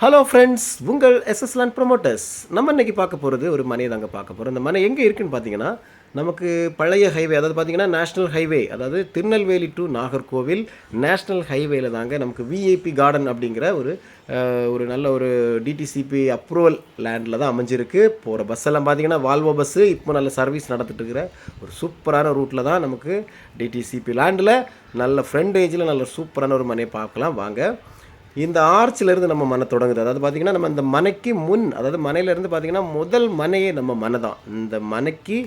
Hello friends உங்கள் SS land promoters நம்ம இன்னைக்கு பார்க்க போகிறது ஒரு மனையை தாங்க பார்க்க போகிறோம் இந்த மனை எங்கே இருக்குன்னு பார்த்தீங்கன்னா நமக்கு பழைய ஹைவே அதாவது பார்த்தீங்கன்னா நேஷ்னல் ஹைவே அதாவது திருநெல்வேலி டு நாகர்கோவில் நேஷ்னல் ஹைவேல தாங்க நமக்கு விஐபி கார்டன் அப்படிங்கிற ஒரு ஒரு நல்ல ஒரு டிடிசிபி அப்ரூவல் லேண்டில் தான் அமைஞ்சிருக்கு. போகிற பஸ் எல்லாம் பார்த்தீங்கன்னா வால்வோ பஸ்ஸு இப்போ நல்ல சர்வீஸ் நடந்துட்டு இருக்கிற ஒரு சூப்பரான ரூட்டில் தான் நமக்கு டிடிசிபி லேண்டில் நல்ல ஃப்ரெண்ட் ஏஜில் நல்ல சூப்பரான ஒரு மனையை பார்க்கலாம். வாங்க. இந்த ஆர்ச்சிலேருந்து நம்ம மன தொடங்குது. அதாவது பார்த்திங்கன்னா நம்ம இந்த மனைக்கு முன் அதாவது மனையிலேருந்து பார்த்தீங்கன்னா முதல் மனையே நம்ம மனை தான். இந்த மனைக்கு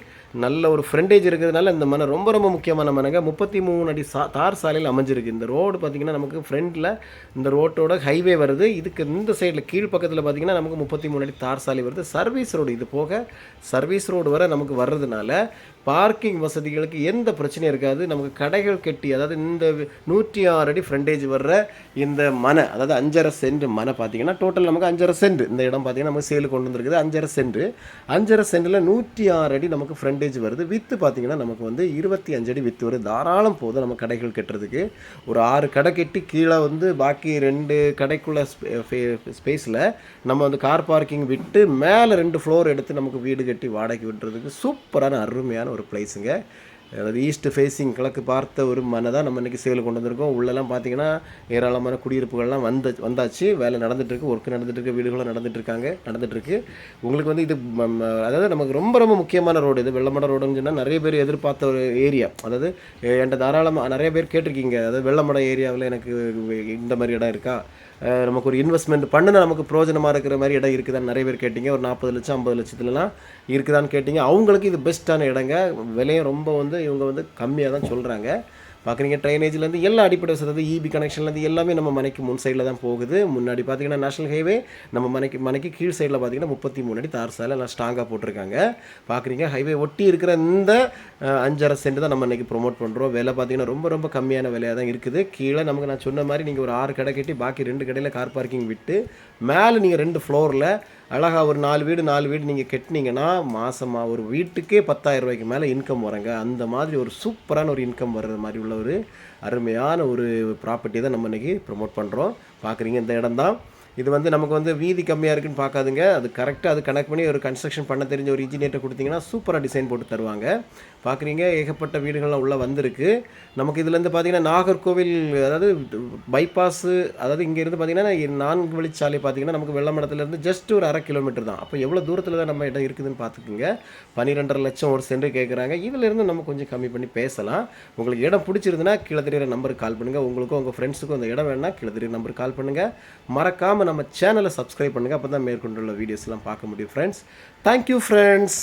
நல்ல ஒரு ஃப்ரெண்டேஜ் இருக்கிறதுனால இந்த மனை ரொம்ப ரொம்ப முக்கியமான மனைங்க. முப்பத்தி மூணு அடி சா தார் சாலையில் அமைஞ்சிருக்கு. இந்த ரோடு பார்த்தீங்கன்னா நமக்கு ஃப்ரண்ட்டில் இந்த ரோட்டோட ஹைவே வருது. இதுக்கு இந்த சைடில் கீழ் பக்கத்தில் பார்த்தீங்கன்னா நமக்கு முப்பத்தி மூணு அடி தார் சாலை வருது. சர்வீஸ் ரோடு இது போக சர்வீஸ் ரோடு வர நமக்கு வர்றதுனால பார்க்கிங் வசதிகளுக்கு எந்த பிரச்சனையும் இருக்காது. நமக்கு கடைகள் கட்டி அதாவது இந்த நூற்றி ஆறு அடி ஃப்ரண்டேஜ் வர்ற இந்த மனை அதாவது அஞ்சரை சென்ட் மனை பார்த்தீங்கன்னா டோட்டல் நமக்கு அஞ்சரை சென்ட். இந்த இடம் பார்த்தீங்கன்னா நமக்கு சேலு கொண்டு வந்திருக்குது. அஞ்சரை சென்ட். அஞ்சரை சென்டில் நூற்றி ஆறு அடி நமக்கு ஃப்ரண்டேஜ் வருது. வித்து பார்த்தீங்கன்னா நமக்கு வந்து இருபத்தி அஞ்சு அடி வித்து வருது. தாராளம் போதும் நம்ம கடைகள் கட்டுறதுக்கு. ஒரு ஆறு கடை கட்டி கீழே வந்து பாக்கி ரெண்டு கடைக்குள்ள ஸ்பேஸில் நம்ம வந்து கார் பார்க்கிங் விட்டு மேலே ரெண்டு ஃப்ளோர் எடுத்து நமக்கு வீடு கட்டி வாடகைக்கு விட்டுறதுக்கு சூப்பரான அருமையான ஒரு பிளேஸுங்க அதாவது ஈஸ்ட் ஃபேஸிங் கிழக்கு பார்த்த ஒரு மனை தான் நம்ம இன்றைக்கி சேல் கொண்டு வந்திருக்கோம். உள்ளெல்லாம் பார்த்தீங்கன்னா ஏராளமான குடியிருப்புகள்லாம் வந்த வந்தாச்சு. வேலை நடந்துகிட்ருக்கு ஒர்க் நடந்துகிட்ருக்கு வீடுகளும் நடந்துகிட்ருக்காங்க இருக்காங்க உங்களுக்கு வந்து இது அதாவது நமக்கு ரொம்ப ரொம்ப முக்கியமான ரோடு இது. வெள்ளமட ரோடுன்னு சொன்னால் நிறைய பேர் எதிர்பார்த்த ஒரு ஏரியா அதாவது என்கிட்ட தாராளமாக நிறைய பேர் கேட்டிருக்கீங்க. அதாவது வெள்ளமட ஏரியாவில் எனக்கு இந்த மாதிரி இடம் இருக்கா? நமக்கு ஒரு இன்வெஸ்ட்மெண்ட் பண்ணுனா நமக்கு பிரோஜனமாக இருக்கிற மாதிரி இடம் இருக்குதான்னு நிறைய பேர் கேட்டிங்க. ஒரு நாற்பது லட்சம் ஐம்பது லட்சத்துலலாம் இருக்குதான்னு கேட்டிங்க. அவங்களுக்கு இது பெஸ்ட்டான இடங்க. விலையும் ரொம்ப வந்து இவங்க வந்து கம்மியாக தான் சொல்கிறாங்க பார்க்குறீங்க ட்ரைனேஜ்லேருந்து எல்லா அடிப்படை வசதி இபி கனெக்ஷன்லேருந்து எல்லாமே நம்ம மனைக்கு முன் சைடில் தான் போகுது. முன்னாடி பார்த்தீங்கன்னா நேஷனல் ஹைவே நம்ம மனைக்கு மனைக்கு கீழ் சைடில் பார்த்தீங்கன்னா முப்பத்தி மூணு அடி தார் சாலை எல்லாம் ஸ்ட்ராங்காக போட்டிருக்காங்க. பார்க்குறீங்க ஹைவே ஒட்டி இருக்கிற இந்த அஞ்சரை சென்ட் தான் நம்ம இன்றைக்கி ப்ரோமோட் பண்ணுறோம் விலை பார்த்தீங்கன்னா ரொம்ப ரொம்ப கம்மியான விலையாக தான் இருக்குது. கீழே நமக்கு நான் சொன்ன மாதிரி நீங்கள் ஒரு ஆறு கடை கட்டி பாக்கி ரெண்டு கடையில் கார் பார்க்கிங் விட்டு மேலே நீங்கள் ரெண்டு ஃப்ளோரில் அழகா ஒரு நாலு வீடு நாலு வீடு நீங்கள் கட்டினீங்கன்னா மாதமாக ஒரு வீட்டுக்கே பத்தாயிரம் ரூபாய்க்கு மேலே இன்கம் வரங்க. அந்த மாதிரி ஒரு சூப்பரான ஒரு இன்கம் வர்ற மாதிரி உள்ள ஒரு அருமையான ஒரு ப்ராப்பர்ட்டி தான் நம்ம இன்றைக்கி ப்ரோமோட் பண்ணுறோம் பார்க்குறீங்க இந்த இடம் தான் இது வந்து நமக்கு வந்து வீதி கம்மியாக இருக்குன்னு பார்க்காதுங்க. அது கரெக்டாக அது கனெக்ட் பண்ணி ஒரு கன்ஸ்ட்ரக்ஷன் பண்ண தெரிஞ்ச ஒரு இன்ஜினியர்கிட்ட கொடுத்தீங்கன்னா சூப்பராக டிசைன் போட்டு தருவாங்க. பார்க்குறீங்க ஏகப்பட்ட வீடுகள்லாம் உள்ளே வந்திருக்கு. நமக்கு இதுலேருந்து பார்த்தீங்கன்னா நாகர்கோவில் அதாவது பைபாஸு அதாவது இங்கேருந்து பார்த்தீங்கன்னா நான்கு வழிச்சாலை பார்த்தீங்கன்னா நமக்கு வெள்ளமடத்துலேருந்து ஜஸ்ட் ஒரு அரை கிலோமீட்டர் தான். அப்போ எவ்வளோ தூரத்தில் தான் நம்ம இடம் இருக்குதுன்னு பார்த்துக்குங்க. பன்னிரெண்டரை லட்சம் ஒரு சென்று கேட்குறாங்க இதிலேருந்து நம்ம கொஞ்சம் கம்மி பண்ணி பேசலாம். உங்களுக்கு இடம் பிடிச்சிருந்துன்னா கீழே தெரியிற நம்பருக்கு கால் பண்ணுங்கள் உங்களுக்கும் உங்கள் ஃப்ரெண்ட்ஸுக்கும் அந்த இடம் வேணால் கீழே தெரியுற நம்பருக்கு கால் பண்ணுங்கள் மறக்காமல் நம்ம சேனலை சப்ஸ்கிரைப் பண்ணுங்கள் அப்போ தான் மேற்கொண்டுள்ள வீடியோஸ்லாம் பார்க்க முடியும் ஃப்ரெண்ட்ஸ் தேங்க்யூ ஃப்ரெண்ட்ஸ்